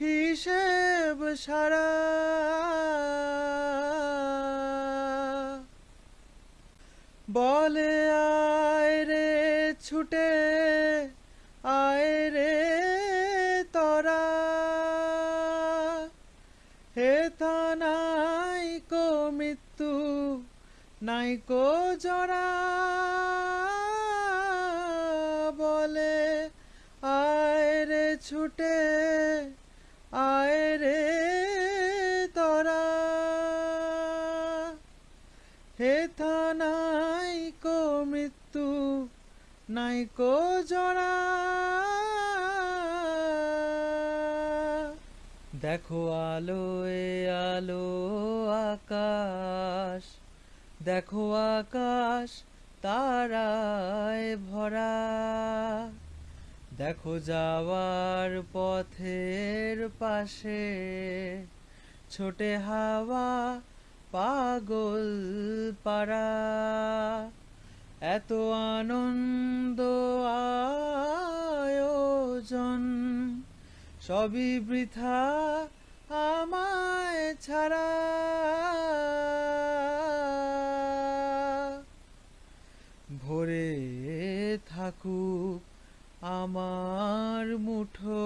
হিসেব সারা। বলে, আয় রে ছুটে, আয় রে তরা। হে নাই কো মৃত্যু, নাই কো জরা। বলে, আয় রে ছুটে নাই কো মৃত্যু নাই কো জরা। দেখো আলো এ আলো আকাশ, দেখো আকাশ তারায় ভরা। দেখো যাওয়ার পথের পাশে ছোটে হাওয়া পাগল পারা এত আনন্দ আয়োজন সবই বৃথা আমায় ছাড়া। ভরে থাকুক আমার মুঠো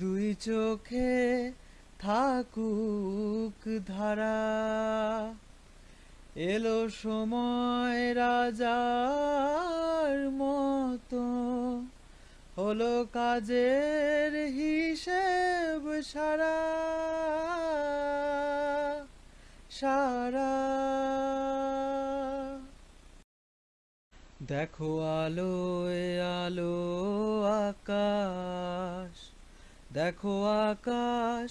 দুই চোখে থাকুক ধারা। এলো সময় রাজার মতো, হলো কাজের হিসেব সারা। সারা। দেখো আলো আলো আকাশ, দেখো আকাশ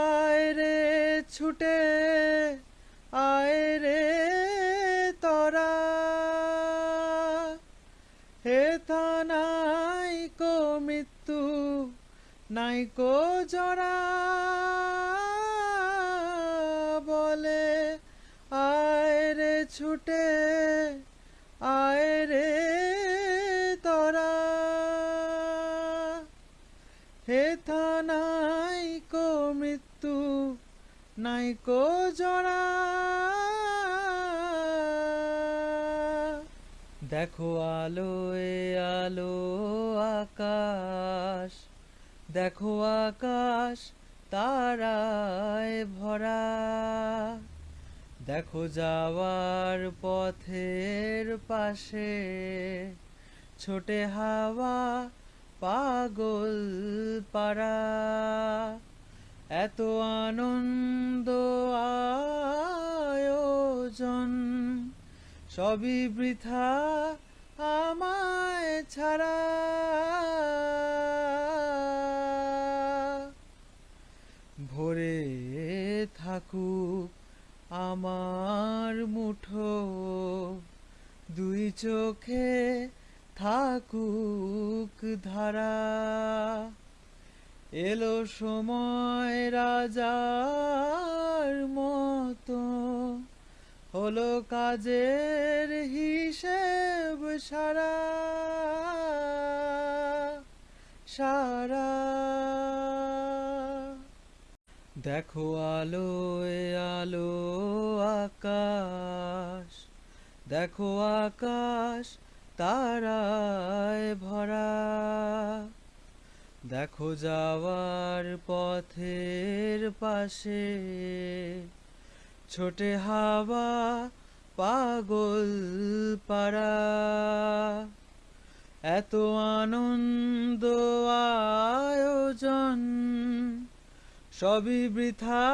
ছুটে আয় রে তরা। হে নাই কো মৃত্যু, নাই কো জরা। বলে, আয় রে ছুটে, আয় রে নাই কো জরা। দেখো আলো এ আলো আকাশ, দেখো আকাশ তারায় ভরা। দেখো যাওয়ার পথের পাশে ছোটে হাওয়া পাগল পারা এত আনন্দ আয়োজন, সবই বৃথা আমায় ছাড়া। ভরে থাকুক আমার মুঠো, দুই চোখে থাকুক ধারা। এলো সময় রাজার মতো। হলো কাজের হিসেব সারা। সারা। দেখো আলোয় আলো আকাশ। দেখো আকাশ তারায় দেখো যাওয়ার পথের পাশে ছোটে হাওয়া পাগল পাড়া। এত আনন্দ আয়োজন সবই বৃথা